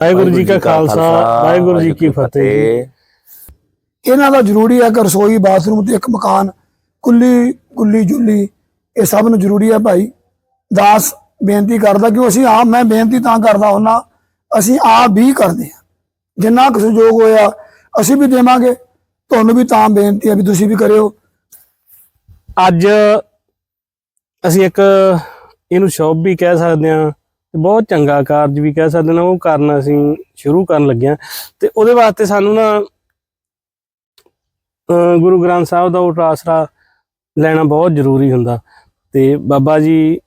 ਵਾਹਿਗੁਰੂ ਜੀ ਕਾ ਖਾਲਸਾ ਵਾਹਿਗੁਰੂ ਜੀ ਕੀ ਫਤਿਹ ਇਹਨਾਂ ਦਾ ਜ਼ਰੂਰੀ ਹੈ ਕਿ ਰਸੋਈ ਬਾਥਰੂਮ ਤੇ ਇੱਕ ਮਕਾਨ ਕੁੱਲੀ ਕੁੱਲੀ ਜੁੱਲੀ ਇਹ ਸਭ ਨੂੰ ਜ਼ਰੂਰੀ ਹੈ ਭਾਈ। ਦਾਸ ਬੇਨਤੀ ਕਰਦਾ ਕਿ ਅਸੀਂ ਆਪ ਮੈਂ ਬੇਨਤੀ ਤਾਂ ਕਰਦਾ ਹੁੰਨਾ ਅਸੀਂ ਆਪ ਵੀ ਕਰਦੇ ਹਾਂ। ਜਿੰਨਾ ਕੁ ਸਹਿਯੋਗ ਹੋਇਆ ਅਸੀਂ ਵੀ ਦੇਵਾਂਗੇ। ਤੁਹਾਨੂੰ ਵੀ ਤਾਂ ਬੇਨਤੀ ਹੈ ਵੀ ਤੁਸੀਂ ਵੀ ਕਰਿਓ। ਅੱਜ ਅਸੀਂ ਇੱਕ ਇਹਨੂੰ ਸ਼ੌਪ ਵੀ ਕਹਿ ਸਕਦੇ ਹਾਂ ਤੇ ਬਹੁਤ ਚੰਗਾ ਕਾਰਜ ਵੀ ਕਹਿ ਸਕਦੇ ਨਾ, ਉਹ ਕਰਨ ਅਸੀਂ ਸ਼ੁਰੂ ਕਰਨ ਲੱਗਿਆ ਤੇ ਉਹਦੇ ਵਾਸਤੇ ਸਾਨੂੰ ਨਾ ਗੁਰੂ ਗ੍ਰੰਥ ਸਾਹਿਬ ਦਾ ਉਹ ਆਸਰਾ ਲੈਣਾ ਬਹੁਤ ਜ਼ਰੂਰੀ ਹੁੰਦਾ। ਤੇ ਬਾਬਾ ਜੀ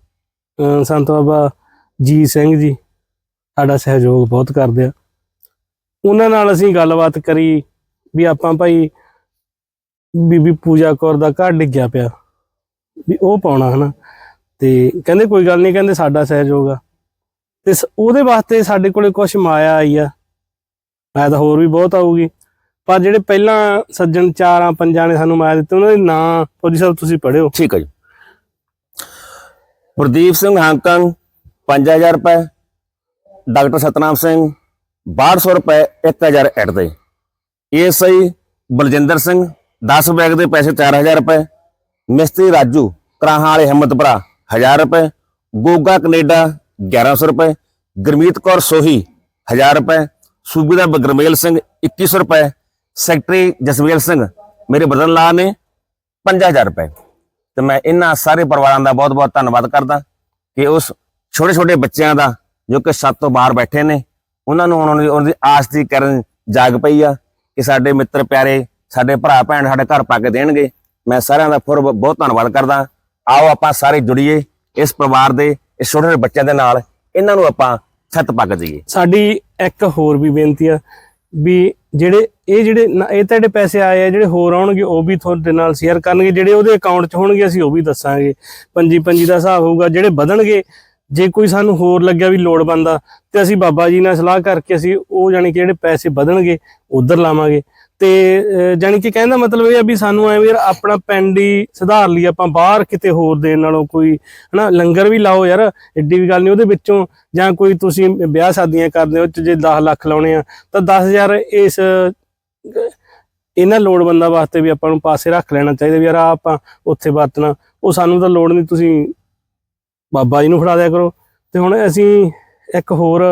ਸੰਤ ਬਾਬਾ ਜੀ ਸਿੰਘ ਜੀ, ਸਾਡਾ ਸਹਿਯੋਗ ਬਹੁਤ ਕਰਦੇ ਆ। ਉਹਨਾਂ ਨਾਲ ਅਸੀਂ ਗੱਲਬਾਤ ਕਰੀ ਵੀ ਆਪਾਂ ਭਾਈ ਬੀਬੀ ਪੂਜਾ ਕੌਰ ਦਾ ਘਰ ਡਿੱਗਿਆ ਪਿਆ, ਵੀ ਉਹ ਪਾਉਣਾ ਹਨਾ। ਤੇ ਕਹਿੰਦੇ ਕੋਈ ਗੱਲ ਨਹੀਂ ਕਹਿੰਦੇ ਸਾਡਾ ਸਹਿਯੋਗ ਆ। ਤੇ ਸ- ਉਹਦੇ ਵਾਸਤੇ ਸਾਡੇ ਕੋਲੇ ਕੁਝ ਮਾਇਆ ਆਈ ਆ। ਮਾਇਆ ਤਾਂ ਹੋਰ ਵੀ ਬਹੁਤ ਆਊਗੀ। ਪਰ ਜਿਹੜੇ ਪਹਿਲਾਂ ਸੱਜਣ, ਚਾਰਾਂ, ਪੰਜਾਂ ਨੇ ਸਾਨੂੰ ਮਾਇਆ ਦਿੱਤੀ, ਉਹਨਾਂ ਦੇ ਨਾਂ ਫੌਜੀ ਸਾਹਿਬ ਤੁਸੀਂ ਪੜਿਓ ਠੀਕ ਹੈ ਜੀ। ਪ੍ਰਦੀਪ ਸਿੰਘ ਹਾਂਕੰਗ 5000 ਰੁਪਏ। ਡਾਕਟਰ ਸਤਨਾਮ ਸਿੰਘ 1200 ਰੁਪਏ 1000 ਐਟ ਦੇ। ਏਐਸਆਈ ਬਲਜਿੰਦਰ ਸਿੰਘ 10 ਬੈਗ ਦੇ ਪੈਸੇ 4000 ਰੁਪਏ। ਮਿਸਤਰੀ ਰਾਜੂ, ਕਰਾਹਾਂ ਵਾਲੇ ਹਿੰਮਤਪੁਰਾ 1000 ਰੁਪਏ। ਗੋਗਾ ਕੈਨੇਡਾ 1100 ਰੁਪਏ, ਗੁਰਮੀਤ ਕੌਰ ਸੋਹੀ 1000 ਰੁਪਏ ਸੂਬੇਦਾਰ ਬਗਰਮੇਲ ਸਿੰਘ 2100 ਰੁਪਏ, ਸੈਕਟਰੀ ਜਸਵੀਰ ਸਿੰਘ ਮੇਰੇ ਬਦਨ ਲਾ ਨੇ 5000 ਰੁਪਏ। ਤੇ ਮੈਂ ਇਹਨਾਂ ਸਾਰੇ ਪਰਿਵਾਰਾਂ ਦਾ ਬਹੁਤ-ਬਹੁਤ ਧੰਨਵਾਦ ਕਰਦਾ ਕਿ ਉਸ ਛੋਟੇ-ਛੋਟੇ ਬੱਚਿਆਂ ਦਾ ਜੋ ਕਿ ਸੱਤ ਤੋਂ ਬਾਹਰ ਬੈਠੇ ਨੇ, ਉਹਨਾਂ ਨੂੰ ਉਹਨਾਂ ਦੀ ਉਹਨਾਂ ਦੀ ਆਸ ਦੀ ਕਰਨ ਜਾਗ ਪਈ ਆ ਕਿ ਸਾਡੇ ਮਿੱਤਰ ਪਿਆਰੇ, ਸਾਡੇ ਭਰਾ ਭੈਣ ਸਾਡੇ ਘਰ ਪਾ ਕੇ ਦੇਣਗੇ। ਮੈਂ ਸਾਰਿਆਂ ਦਾ ਫੁਰ ਬਹੁਤ ਧੰਨਵਾਦ ਕਰਦਾ। ਆਓ ਆਪਾਂ ਸਾਰੇ ਜੁੜੀਏ ਇਸ ਪਰਿਵਾਰ ਦੇ ਇਸ ਛੋਟੇ ਛੋਟੇ ਬੱਚਿਆਂ ਦੇ ਨਾਲ ਇਹਨਾਂ ਨੂੰ ਆਪਾਂ ਛੱਤ ਪੱਕ ਜਾਈਏ ਸਾਡੀ ਇੱਕ ਹੋਰ ਵੀ ਬੇਨਤੀ ਆ ਵੀ ਜਿਹੜੇ ਇਹ ਜਿਹੜੇ ਇਹ ਤਾਂ ਜਿਹੜੇ ਪੈਸੇ ਆਏ ਆ, ਜਿਹੜੇ ਹੋਰ ਆਉਣਗੇ, ਉਹ ਵੀ ਤੁਹਾਡੇ ਨਾਲ ਸ਼ੇਅਰ ਕਰਨਗੇ। ਜਿਹੜੇ ਉਹਦੇ ਅਕਾਊਂਟ 'ਚ ਹੋਣਗੇ, ਅਸੀਂ ਉਹ ਵੀ ਦੱਸਾਂਗੇ। ਪੰਜੀ ਪੰਜੀ ਦਾ ਹਿਸਾਬ ਹੋਊਗਾ, ਜਿਹੜੇ ਵਧਣਗੇ, ਜੇ ਕੋਈ ਸਾਨੂੰ ਹੋਰ ਲੱਗਿਆ ਵੀ ਲੋੜ ਬੰਦਾ ਤੇ ਅਸੀਂ ਬਾਬਾ ਜੀ ਨਾਲ ਸਲਾਹ ਕਰਕੇ ਅਸੀਂ ਉਹ ਜਾਨੀ ਕਿ ਜਿਹੜੇ ਪੈਸੇ ਵਧਣਗੇ, ਉਧਰ ਲਾਵਾਂਗੇ। ਤੇ ਅਹ, ਕਿ ਕਹਿੰਦਾ ਮਤਲਬ ਇਹ ਆ ਵੀ ਸਾਨੂੰ ਐਵੇਂ ਯਾਰ ਆਪਣਾ ਪਿੰਡ ਹੀ ਸੁਧਾਰ ਲਈ ਆਪਾਂ ਬਾਹਰ ਕਿਤੇ ਹੋਰ ਦੇਣ ਨਾਲੋਂ ਕੋਈ ਹਨਾ ਲੰਗਰ ਵੀ ਲਾਓ ਯਾਰ ਏਡੀ ਵੀ ਗੱਲ ਨਹੀਂ ਉਹਦੇ ਵਿੱਚੋਂ ਜਾਂ ਕੋਈ ਤੁਸੀਂ ਵਿਆਹ ਸ਼ਾਦੀਆਂ ਕਰਦੇ ਹੋ ਜੇ 10 ਲੱਖ ਲਾਉਣੇ ਆ ਤਾਂ 10000 ਇਸ ਇਹਨਾਂ ਲੋੜਵੰਦਾਂ ਵਾਸਤੇ ਵੀ ਆਪਾਂ ਨੂੰ ਪਾਸੇ ਰੱਖ ਲੈਣਾ ਚਾਹੀਦਾ ਵੀ ਯਾਰ ਆਹ ਆਪਾਂ ਉੱਥੇ ਵਰਤਣਾ ਉਹ ਸਾਨੂੰ ਤਾਂ ਲੋੜ ਨਹੀਂ ਤੁਸੀਂ ਬਾਬਾ ਜੀ ਨੂੰ ਫੜਾ ਦਿਆ ਕਰੋ। ਤੇ ਹੁਣ ਅਸੀਂ ਇੱਕ ਹੋਰ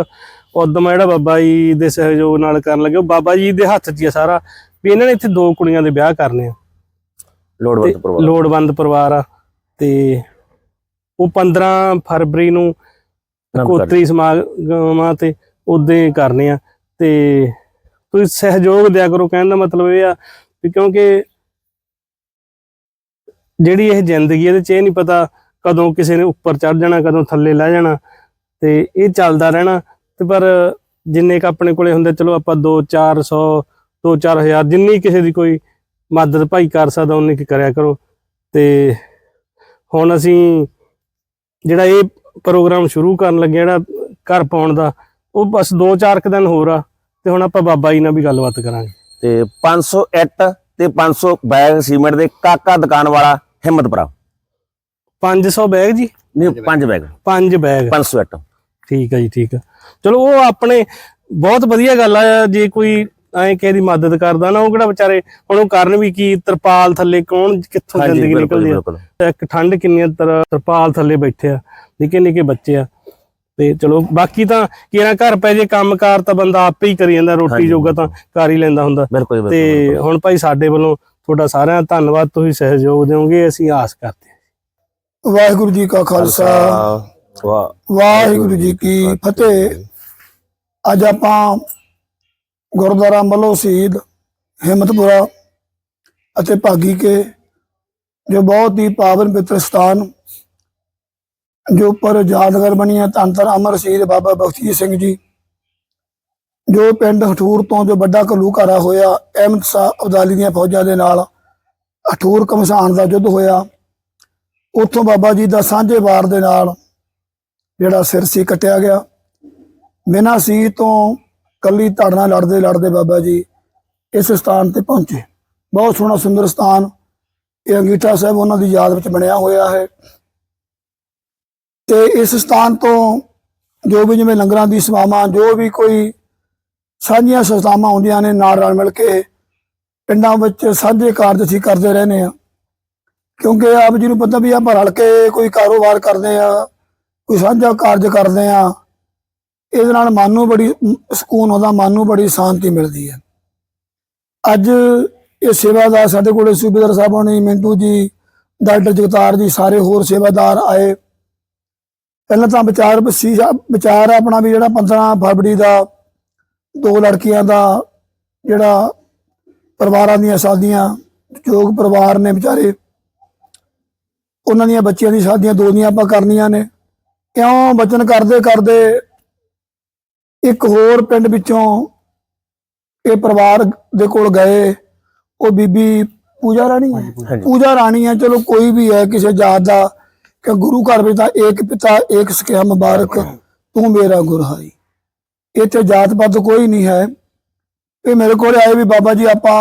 ਉਦਮ ਆ ਜਿਹੜਾ ਬਾਬਾ ਜੀ ਦੇ ਸਹਿਯੋਗ ਨਾਲ ਕਰਨ ਲੱਗੇ ਉਹ ਬਾਬਾ ਜੀ ਦੇ ਹੱਥ 'ਚ ਹੀ ਆ ਸਾਰਾ ਵੀ ਇਹਨਾਂ ਨੇ ਇੱਥੇ ਦੋ ਕੁੜੀਆਂ ਦੇ ਵਿਆਹ ਕਰਨੇ ਆ। ਲੋੜਵੰਦ ਪਰਿਵਾਰ। ਲੋੜਵੰਦ ਪਰਿਵਾਰ ਆ ਤੇ ਉਹ 15 ਫਰਵਰੀ ਨੂੰ ਕੋਤਰੀ ਸਮਾਗਮਾਂ ਤੇ ਉਦੋਂ ਕਰਨੇ ਆ ਤੇ ਤੁਸੀਂ ਸਹਿਯੋਗ ਦਿਆ ਕਰੋ ਕਹਿਣ ਦਾ ਮਤਲਬ ਇਹ ਆ ਵੀ ਕਿਉਂਕਿ ਜਿਹੜੀ ਇਹ ਜ਼ਿੰਦਗੀ ਇਹਦੇ ਚ ਇਹ ਨਹੀਂ ਪਤਾ ਕਦੋਂ ਕਿਸੇ ਨੇ ਉੱਪਰ ਚੜ ਜਾਣਾ ਕਦੋਂ ਥੱਲੇ ਲੈ ਜਾਣਾ ਤੇ ਇਹ ਚੱਲਦਾ ਰਹਿਣਾ। ਤੇ ਪਰ ਜਿੰਨੇ ਕ ਆਪਣੇ ਕੋਲੇ ਹੁੰਦੇ ਚਲੋ ਆਪਾਂ 2 400 2 4000 ਜਿੰਨੀ ਕਿਸੇ ਦੀ ਕੋਈ ਮਦਦ ਭਾਈ ਕਰ ਸਕਦਾ ਉਨੀ ਕੀ ਕਰਿਆ ਕਰੋ। ਤੇ ਹੁਣ ਅਸੀਂ ਜਿਹੜਾ ਇਹ ਪ੍ਰੋਗਰਾਮ ਸ਼ੁਰੂ ਕਰਨ ਲੱਗੇ ਜਿਹੜਾ ਘਰ ਪਾਉਣ ਦਾ ਉਹ ਬਸ 2-4 ਕੁ ਦਿਨ ਹੋਰ ਆ ਤੇ ਹੁਣ ਆਪਾਂ ਬਾਬਾ ਜੀ ਨਾਲ ਵੀ ਗੱਲਬਾਤ ਕਰਾਂਗੇ। ਤੇ 500 ਇੱਟ ਤੇ 500 ਬੈਗ ਸੀਮੈਂਟ ਦੇ ਕਾਕਾ ਦੁਕਾਨ ਵਾਲਾ ਹਿੰਮਤਪੁਰਾ। 500 ਬੈਗ ਜੀ? ਨਹੀਂ ਪੰਜ ਬੈਗ। 5 ਬੈਗ। 500 ਇੱਟ। ਠੀਕ ਹੈ ਜੀ ਠੀਕ ਹੈ ਚਲੋ ਉਹ ਆਪਣੇ ਬਹੁਤ ਵਧੀਆ ਗੱਲ ਆ ਜੇ ਕੋਈ ਐਂ ਕਿਸੇ ਦੀ ਮਦਦ ਕਰਦਾ ਨਾ ਉਹ ਕਿਹੜਾ ਵਿਚਾਰੇ ਹੁਣ ਉਹ ਕਰਨ ਵੀ ਕੀ ਤਰਪਾਲ ਥੱਲੇ ਕੌਣ ਕਿੱਥੋਂ ਜ਼ਿੰਦਗੀ ਨਿਕਲਦੀ ਆ? ਇੱਕ ਠੰਡ ਕਿੰਨੀ ਆ, ਤਰ ਤਰਪਾਲ ਥੱਲੇ ਬੈਠੇ ਆ ਨਿੱਕੇ ਨਿੱਕੇ ਬੱਚੇ ਆ। ਤੇ ਚਲੋ ਬਾਕੀ ਤਾਂ ਕਿਹੜਾ ਘਰ ਪੈ ਜੇ ਕੰਮਕਾਰ ਤਾਂ ਬੰਦਾ ਆਪੇ ਹੀ ਕਰੀ ਜਾਂਦਾ ਰੋਟੀ। ਜੋਗਾ ਤਾਂ ਕਰ ਹੀ ਲੈਂਦਾ ਹੁੰਦਾ। ਤੇ ਹੁਣ ਭਾਈ ਸਾਡੇ ਵੱਲੋਂ ਤੁਹਾਡਾ ਸਾਰਿਆਂ ਦਾ ਧੰਨਵਾਦ ਤੁਸੀਂ ਸਹਿਯੋਗ ਦਿਓਗੇ ਅਸੀਂ ਆਸ ਕਰਦੇ ਹਾਂ। ਵਾਹਿਗੁਰੂ ਜੀ ਕਾ ਖਾਲਸਾ। ਵਾਹਿਗੁਰੂ ਜੀ ਕੀ ਫਤਿਹ। ਅੱਜ ਆਪਾਂ ਗੁਰਦੁਆਰਾ ਮੱਲੋ ਸ਼ਹੀਦ ਹਿੰਮਤਪੁਰਾ ਅਤੇ ਭਾਗੀ ਕੇ ਜੋ ਬਹੁਤ ਹੀ ਪਾਵਨ ਪਵਿੱਤਰ ਸਥਾਨ ਜੋ ਪਰ ਯਾਦਗਾਰ ਬਣੀ ਹੈ ਧੰਨ ਅਮਰ ਸ਼ਹੀਦ ਬਾਬਾ ਬਖਸ਼ੀ ਸਿੰਘ ਜੀ ਜੋ ਪਿੰਡ ਹਠੂਰ ਤੋਂ ਜੋ ਵੱਡਾ ਘਲੂਘਾਰਾ ਹੋਇਆ ਅਹਿਮਦ ਸ਼ਾਹ ਅਬਦਾਲੀ ਦੀਆਂ ਫੌਜਾਂ ਦੇ ਨਾਲ ਹਠੂਰ ਕਮਸਾਨ ਦਾ ਯੁੱਧ ਹੋਇਆ ਉੱਥੋਂ ਬਾਬਾ ਜੀ ਦਾ ਸਾਂਝੇ ਵਾਰ ਦੇ ਨਾਲ ਜਿਹੜਾ ਸਿਰ ਸੀ ਕੱਟਿਆ ਗਿਆ। ਬਿਨਾਂ ਸੀ ਤੋਂ ਕੱਲੀ ਧੜਨਾ ਲੜਦੇ ਲੜਦੇ ਬਾਬਾ ਜੀ ਇਸ ਸਥਾਨ ਤੇ ਪਹੁੰਚੇ। ਬਹੁਤ ਸੋਹਣਾ ਸੁੰਦਰ ਸਥਾਨ। ਇਹ ਅੰਗੀਠਾ ਸਾਹਿਬ ਉਹਨਾਂ ਦੀ ਯਾਦ ਵਿੱਚ ਬਣਿਆ ਹੋਇਆ ਹੈ। ਤੇ ਇਸ ਸਥਾਨ ਤੋਂ ਜੋ ਵੀ ਜਿਵੇਂ ਲੰਗਰਾਂ ਦੀ ਸੇਵਾਵਾਂ, ਜੋ ਵੀ ਕੋਈ ਸਾਂਝੀਆਂ ਸੰਸਥਾਵਾਂ ਹੁੰਦੀਆਂ ਨੇ, ਨਾਲ ਰਲ ਮਿਲ ਕੇ ਪਿੰਡਾਂ ਵਿੱਚ ਸਾਂਝੇ ਕਾਰਜ ਅਸੀਂ ਕਰਦੇ ਰਹਿੰਦੇ ਆ ਕਿਉਂਕਿ ਆਪ ਜੀ ਨੂੰ ਪਤਾ ਵੀ ਆਪਾਂ ਰਲ ਕੇ ਕੋਈ ਕਾਰੋਬਾਰ ਕਰਦੇ ਆ ਕੋਈ ਸਾਂਝਾ ਕਾਰਜ ਕਰਦੇ ਆ, ਇਹਦੇ ਨਾਲ ਮਨ ਨੂੰ ਬੜੀ ਸਕੂਨ ਆਉਂਦਾ, ਮਨ ਨੂੰ ਬੜੀ ਸ਼ਾਂਤੀ ਮਿਲਦੀ ਹੈ। ਅੱਜ ਇਹ ਸੇਵਾਦਾਰ ਸਾਡੇ ਕੋਲੇ ਸੂਬੇਦਾਰ ਸਾਹਿਬ ਹੋਣੀ ਮਿੰਟੂ ਜੀ, ਡਾਕਟਰ ਜਗਤਾਰ ਜੀ, ਸਾਰੇ ਹੋਰ ਸੇਵਾਦਾਰ ਆਏ। ਪਹਿਲਾਂ ਤਾਂ ਵਿਚਾਰ ਸੀ, ਵਿਚਾਰ ਆਪਣਾ ਵੀ ਜਿਹੜਾ 15 ਫਰਵਰੀ ਦਾ, ਦੋ ਲੜਕੀਆਂ ਦਾ ਜਿਹੜਾ ਪਰਿਵਾਰਾਂ ਦੀਆਂ ਸ਼ਾਦੀਆਂ ਯੋਗ ਪਰਿਵਾਰ ਨੇ ਵਿਚਾਰੇ, ਉਹਨਾਂ ਦੀਆਂ ਬੱਚਿਆਂ ਦੀ ਸ਼ਾਦੀਆਂ ਦੋ ਦੀਆਂ ਆਪਾਂ ਕਰਨੀਆਂ ਨੇ। ਕਿਉਂ ਬਚਨ ਕਰਦੇ ਕਰਦੇ ਇੱਕ ਹੋਰ ਪਿੰਡ ਵਿੱਚੋਂ ਇਹ ਪਰਿਵਾਰ ਦੇ ਕੋਲ ਗਏ। ਉਹ ਬੀਬੀ ਪੂਜਾ ਰਾਣੀ ਹੈ? ਪੂਜਾ। ਰਾਣੀ ਹੈ ਚਲੋ ਕੋਈ ਵੀ ਹੈ ਕਿਸੇ ਜਾਤ ਦਾ ਕਿ ਗੁਰੂ ਘਰ ਵਿੱਚ ਤਾਂ ਏਕ ਪਿਤਾ ਏਕ ਸਿੱਖਿਆ ਮੁਬਾਰਕ ਤੂੰ ਮੇਰਾ ਗੁਰਹਾਈ ਇੱਥੇ ਜਾਤ ਪਾਤ ਕੋਈ ਨਹੀਂ ਹੈ। ਇਹ ਮੇਰੇ ਕੋਲ ਆਏ ਵੀ ਬਾਬਾ ਜੀ ਆਪਾਂ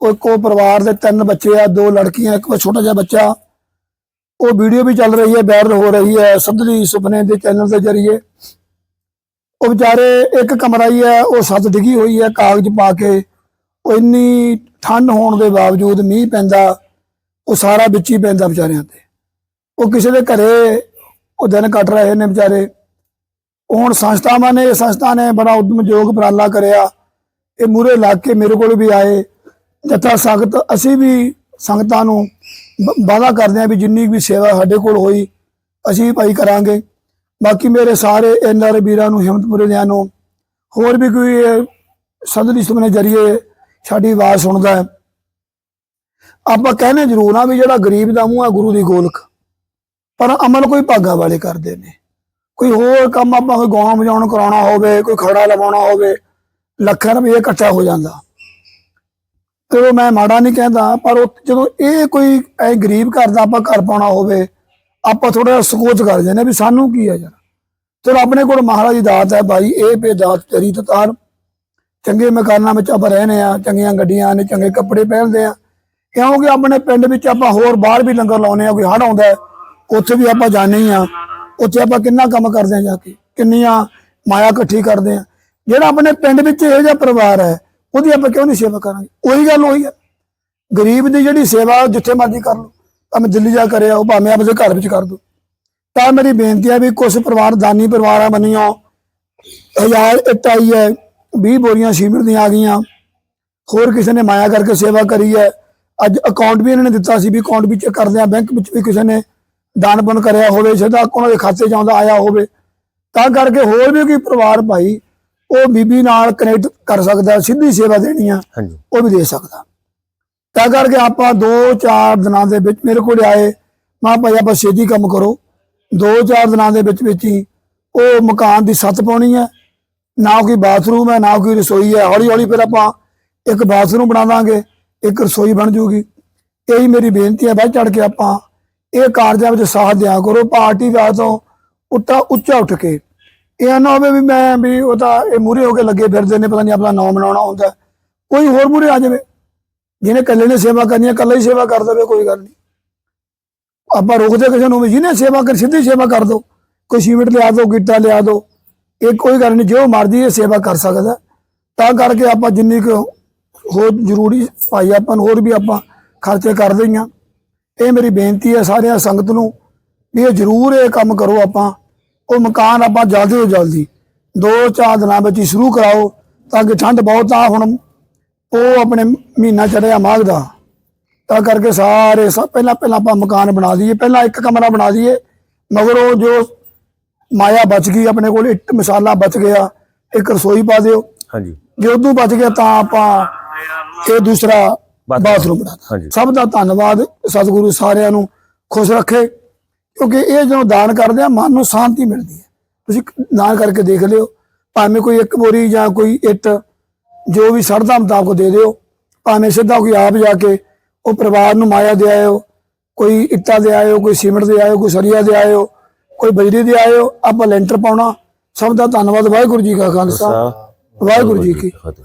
ਉਹ ਇੱਕੋ ਪਰਿਵਾਰ ਦੇ ਤਿੰਨ ਬੱਚੇ ਆ ਦੋ ਲੜਕੀਆਂ ਇੱਕ ਛੋਟਾ ਜਿਹਾ ਬੱਚਾ। ਉਹ ਵੀਡੀਓ ਵੀ ਚੱਲ ਰਹੀ ਹੈ ਵਾਇਰਲ ਹੋ ਰਹੀ ਹੈ, ਸੱਧਲੀ ਸੁਪਨੇ ਦੇ ਚੈਨਲ ਦੇ ਜ਼ਰੀਏ। ਉਹ ਵਿਚਾਰੇ ਇੱਕ ਕਮਰਾ ਹੀ ਹੈ, ਉਹ ਸੱਤ ਡਿੱਗੀ ਹੋਈ ਹੈ, ਕਾਗਜ਼ ਪਾ ਕੇ। ਉਹ ਇੰਨੀ ਠੰਡ ਹੋਣ ਦੇ ਬਾਵਜੂਦ ਮੀਂਹ ਪੈਂਦਾ, ਉਹ ਸਾਰਾ ਵਿੱਚ ਹੀ ਪੈਂਦਾ ਵਿਚਾਰਿਆਂ ਤੇ। ਉਹ ਕਿਸੇ ਦੇ ਘਰੇ ਉਹ ਦਿਨ ਕੱਟ ਰਹੇ ਨੇ ਵਿਚਾਰੇ। ਹੁਣ ਸੰਸਥਾਵਾਂ ਨੇ ਇਹ ਸੰਸਥਾ ਨੇ ਬੜਾ ਉਦਮਯੋਗ ਉਪਰਾਲਾ ਕਰਿਆ। ਇਹ ਮੂਰੇ ਲੱਗ ਕੇ ਮੇਰੇ ਕੋਲ ਵੀ ਆਏ। ਜਥਾ ਸੰਗਤ, ਅਸੀਂ ਵੀ ਸੰਗਤਾਂ ਨੂੰ ਵਾਅਦਾ ਕਰਦੇ ਹਾਂ ਵੀ ਜਿੰਨੀ ਵੀ ਸੇਵਾ ਸਾਡੇ ਕੋਲ ਹੋਈ, ਅਸੀਂ ਭਾਈ ਕਰਾਂਗੇ। ਬਾਕੀ ਮੇਰੇ ਸਾਰੇ ਐਨਆਰ ਵੀਰਾਂ ਨੂੰ ਹਿੰਮਤਪੁਰੇਦਿਆਂ ਨੂੰ, ਹੋਰ ਵੀ ਕੋਈ ਇਹ ਸਦਰੀ ਸੁਪਨੇ ਜਰੀਏ ਸਾਡੀ ਆਵਾਜ਼ ਸੁਣਦਾ ਹੈ। ਆਪਾਂ ਕਹਿੰਦੇ ਜ਼ਰੂਰ ਆ ਵੀ ਜਿਹੜਾ ਗਰੀਬ ਦਾ ਮੂੰਹ ਆ, ਗੁਰੂ ਦੀ ਗੋਲਕ। ਪਰ ਅਮਲ ਕੋਈ ਭਾਗਾ ਵਾਲੇ ਕਰਦੇ ਨੇ। ਕੋਈ ਹੋਰ ਕੰਮ ਆਪਾਂ ਕੋਈ ਗਾਉਣ ਵਜਾਉਣ ਕਰਾਉਣਾ ਹੋਵੇ, ਕੋਈ ਖੜਾ ਲਵਾਉਣਾ ਹੋਵੇ, ਲੱਖਾਂ ਰੁਪਏ ਇਕੱਠਾ ਹੋ ਜਾਂਦਾ। ਤੇ ਉਹ ਮੈਂ ਮਾੜਾ ਨਹੀਂ ਕਹਿੰਦਾ, ਪਰ ਉਹ ਜਦੋਂ ਇਹ ਕੋਈ ਐ ਗਰੀਬ ਘਰ ਦਾ ਆਪਾਂ ਘਰ ਪਾਉਣਾ ਹੋਵੇ, ਆਪਾਂ ਥੋੜਾ ਸਕੋਚ ਕਰ ਜਾਂਦੇ ਹਾਂ ਵੀ ਸਾਨੂੰ ਕੀ ਹੈ ਯਾਰ। ਚਲੋ ਆਪਣੇ ਕੋਲ ਮਹਾਰਾਜ ਦੀ ਦਾਤ ਹੈ ਭਾਈ, ਇਹ ਪੇ ਦਾਤ ਤੇਰੀ ਤਤਾਰ ਚੰਗੇ ਮਕਾਨਾਂ ਵਿੱਚ ਆਪਾਂ ਰਹਿੰਦੇ ਆ ਚੰਗੀਆਂ ਗੱਡੀਆਂ ਨੇ, ਚੰਗੇ ਕੱਪੜੇ ਪਹਿਨਦੇ ਆ ਕਿਉਂਕਿ ਆਪਣੇ ਪਿੰਡ ਵਿੱਚ ਆਪਾਂ ਹੋਰ ਬਾਹਰ ਵੀ ਲੰਗਰ ਲਾਉਨੇ ਆ ਕੋਈ ਹੜ ਆਉਂਦਾ ਉੱਥੇ ਵੀ ਆਪਾਂ ਜਾਂਦੇ ਹੀ ਆ ਉੱਥੇ ਆਪਾਂ ਕਿੰਨਾ ਕੰਮ ਕਰਦੇ ਆ ਜਾ ਕੇ, ਕਿੰਨੀਆਂ ਮਾਇਆ ਇਕੱਠੀ ਕਰਦੇ ਆ ਜਿਹੜਾ ਆਪਣੇ ਪਿੰਡ ਵਿੱਚ ਇਹੋ ਜਿਹਾ ਪਰਿਵਾਰ ਹੈ ਉਹਦੀ ਆਪਾਂ ਕਿਉਂ ਨਹੀਂ ਸੇਵਾ ਕਰਾਂਗੇ? ਉਹੀ ਗੱਲ ਉਹੀ ਹੈ। ਗਰੀਬ ਦੀ ਜਿਹੜੀ ਸੇਵਾ ਜਿੱਥੇ ਮਰਜ਼ੀ ਕਰ ਲਓ। ਭਾਵੇਂ ਦਿੱਲੀ ਜਾ ਕਰਿਆ ਉਹ ਭਾਵੇਂ ਆਪਣੇ ਘਰ ਵਿੱਚ ਕਰ ਦੋ। ਤਾਂ ਮੇਰੀ ਬੇਨਤੀ ਹੈ ਵੀ ਕੁਝ ਪਰਿਵਾਰ, ਦਾਨੀ ਪਰਿਵਾਰਾਂ ਬਣੀਆਂ ਹਜ਼ਾਰ ਇੱਟ ਆਈ ਹੈ 20 ਬੋਰੀਆਂ ਸੀਮਿੰਟ ਦੀਆਂ ਆ ਗਈਆਂ। ਹੋਰ ਕਿਸੇ ਨੇ ਮਾਇਆ ਕਰਕੇ ਸੇਵਾ ਕਰੀ ਹੈ। ਅੱਜ ਅਕਾਊਂਟ ਵੀ ਇਹਨਾਂ ਨੇ ਦਿੱਤਾ ਸੀ ਵੀ ਅਕਾਊਂਟ ਵਿੱਚ ਕਰਦੇ ਆ ਬੈਂਕ ਵਿੱਚ ਵੀ ਕਿਸੇ ਨੇ ਦਾਨ ਪੁੰਨ ਕਰਿਆ ਹੋਵੇ, ਸਿੱਧਾ ਉਹਨਾਂ ਦੇ ਖਾਤੇ 'ਚ ਆਉਂਦਾ, ਆਇਆ ਹੋਵੇ। ਤਾਂ ਕਰਕੇ ਹੋਰ ਵੀ ਕੋਈ ਪਰਿਵਾਰ ਭਾਈ ਉਹ ਬੀਬੀ ਨਾਲ ਕਨੈਕਟ ਕਰ ਸਕਦਾ ਸਿੱਧੀ ਸੇਵਾ ਦੇਣੀ ਆ ਹਾਂਜੀ। ਉਹ ਵੀ ਦੇ ਸਕਦਾ। ਤਾਂ ਕਰਕੇ ਆਪਾਂ 2-4 ਦਿਨਾਂ ਦੇ ਵਿੱਚ ਮੇਰੇ ਕੋਲ ਆਏ ਮੈਂ ਭਾਈ ਆਪਾਂ ਛੇਤੀ ਕੰਮ ਕਰੋ। 2-4 ਦਿਨਾਂ ਦੇ ਵਿੱਚ ਵਿੱਚ ਹੀ ਉਹ ਮਕਾਨ ਦੀ ਛੱਤ ਪਾਉਣੀ ਹੈ ਨਾ ਕੋਈ ਬਾਥਰੂਮ ਹੈ ਨਾ ਕੋਈ ਰਸੋਈ ਹੈ ਹੌਲੀ ਹੌਲੀ ਫਿਰ ਆਪਾਂ ਇੱਕ ਬਾਥਰੂਮ ਬਣਾ ਦਾਂਗੇ ਇੱਕ ਰਸੋਈ ਬਣ ਜੂਗੀ। ਇਹੀ ਮੇਰੀ ਬੇਨਤੀ ਹੈ ਵੱਧ ਚੜ ਕੇ ਆਪਾਂ ਇਹ ਕਾਰਜਾਂ ਵਿੱਚ ਸਾਥ ਦਿਆ ਕਰੋ ਪਾਰਟੀ ਦਾ ਤੋਂ ਉੱਤਾ ਉੱਚਾ ਉੱਠ ਕੇ। ਇਹ ਨਾ ਹੋਵੇ ਵੀ ਮੈਂ ਵੀ ਉਹ ਤਾਂ ਇਹ ਮੂਰੇ ਹੋ ਕੇ ਲੱਗੇ ਫਿਰਦੇ ਨੇ, ਪਤਾ ਨਹੀਂ ਆਪਣਾ ਨਾਮ ਬਣਾਉਣਾ ਹੁੰਦਾ। ਕੋਈ ਹੋਰ ਮੂਰੇ ਆ ਜਾਵੇ, ਜਿਹਨੇ ਇਕੱਲੇ ਨੇ ਸੇਵਾ ਕਰਨੀ ਹੈ, ਇਕੱਲਾ ਹੀ ਸੇਵਾ ਕਰ ਦੇਵੇ, ਕੋਈ ਗੱਲ ਨਹੀਂ ਆਪਾਂ ਰੋਕਦੇ ਕਿਸੇ ਨੂੰ ਵੀ, ਜਿਹਨੇ ਸੇਵਾ ਕਰ, ਸਿੱਧੀ ਸੇਵਾ ਕਰ ਦੋ। ਕੋਈ ਸੀਮਿੰਟ ਲਿਆ ਦੋ, ਗਿੱਟਾ ਲਿਆ ਦੋ, ਇਹ ਕੋਈ ਗੱਲ ਨਹੀਂ ਜੋ ਮਰਜ਼ੀ ਇਹ ਸੇਵਾ ਕਰ ਸਕਦਾ। ਤਾਂ ਕਰਕੇ ਆਪਾਂ ਜਿੰਨੀ ਕੁ ਹੋ ਜ਼ਰੂਰੀ ਭਾਈ, ਆਪਾਂ ਨੂੰ ਹੋਰ ਵੀ ਆਪਾਂ ਖਰਚੇ ਕਰਦੇ ਹੀ ਹਾਂ ਇਹ ਮੇਰੀ ਬੇਨਤੀ ਹੈ ਸਾਰਿਆਂ ਸੰਗਤ ਨੂੰ ਵੀ ਇਹ ਜ਼ਰੂਰ ਇਹ ਕੰਮ ਕਰੋ ਆਪਾਂ। ਉਹ ਮਕਾਨ ਆਪਾਂ ਜਲਦੀ ਤੋਂ ਜਲਦੀ ਦੋ ਚਾਰ ਦਿਨਾਂ ਵਿੱਚ ਹੀ ਸ਼ੁਰੂ ਕਰਾਓ ਤਾਂ ਕਿ ਠੰਡ ਬਹੁਤ ਆ ਹੁਣ। ਉਹ ਆਪਣੇ ਮਹੀਨਾ ਚੜਿਆ ਮਾਘ ਦਾ। ਤਾਂ ਕਰਕੇ ਸਾਰੇ ਸਭ ਪਹਿਲਾਂ ਪਹਿਲਾਂ ਆਪਾਂ ਮਕਾਨ ਬਣਾ ਦਈਏ ਪਹਿਲਾਂ ਇੱਕ ਕਮਰਾ ਬਣਾ ਦਈਏ ਮਗਰ ਉਹ ਜੋ ਮਾਇਆ ਬਚ ਗਈ ਆਪਣੇ ਕੋਲ ਇੱਟ ਮਸਾਲਾ ਬਚ ਗਿਆ ਇੱਕ ਰਸੋਈ ਪਾ ਦਿਓ। ਹਾਂਜੀ। ਜੇ ਉਦੋਂ ਬਚ ਗਿਆ ਤਾਂ ਆਪਾਂ ਇਹ ਦੂਸਰਾ ਬਾਥਰੂਮ। ਬਣਾ ਸਭ ਦਾ ਧੰਨਵਾਦ। ਸਤਿਗੁਰੂ ਸਾਰਿਆਂ ਨੂੰ ਖੁਸ਼ ਰੱਖੇ। ਕਿਉਂਕਿ ਇਹ ਜਦੋਂ ਦਾਨ ਕਰਦੇ ਆ ਮਨ ਨੂੰ ਸ਼ਾਂਤੀ ਮਿਲਦੀ ਹੈ। ਤੁਸੀਂ ਦਾਨ ਕਰਕੇ ਦੇਖ ਲਿਓ ਭਾਵੇਂ ਕੋਈ ਇੱਕ ਬੋਰੀ ਜਾਂ ਕੋਈ ਇੱਟ ਜੋ ਵੀ ਸਰਦਾ ਮੁਤਾਬਕ ਦੇ ਦਿਓ ਭਾਵੇਂ ਸਿੱਧਾ ਕੋਈ ਆਪ ਜਾ ਕੇ ਉਹ ਪਰਿਵਾਰ ਨੂੰ ਮਾਇਆ ਦੇ ਆਇਓ ਕੋਈ ਇੱਟਾਂ ਦੇ ਆਇਓ ਕੋਈ ਸੀਮਿੰਟ ਦੇ ਆਇਓ ਕੋਈ ਸਰੀਆ ਦੇ ਆਇਓ ਕੋਈ ਬਜਰੀ ਦੇ ਆਇਓ ਆਪਾਂ ਲੈਂਟਰ ਪਾਉਣਾ। ਸਭ ਦਾ ਧੰਨਵਾਦ। ਵਾਹਿਗੁਰੂ ਜੀ ਕਾ ਖਾਲਸਾ। ਵਾਹਿਗੁਰੂ ਜੀ ਕੀ ਫਤਿਹ।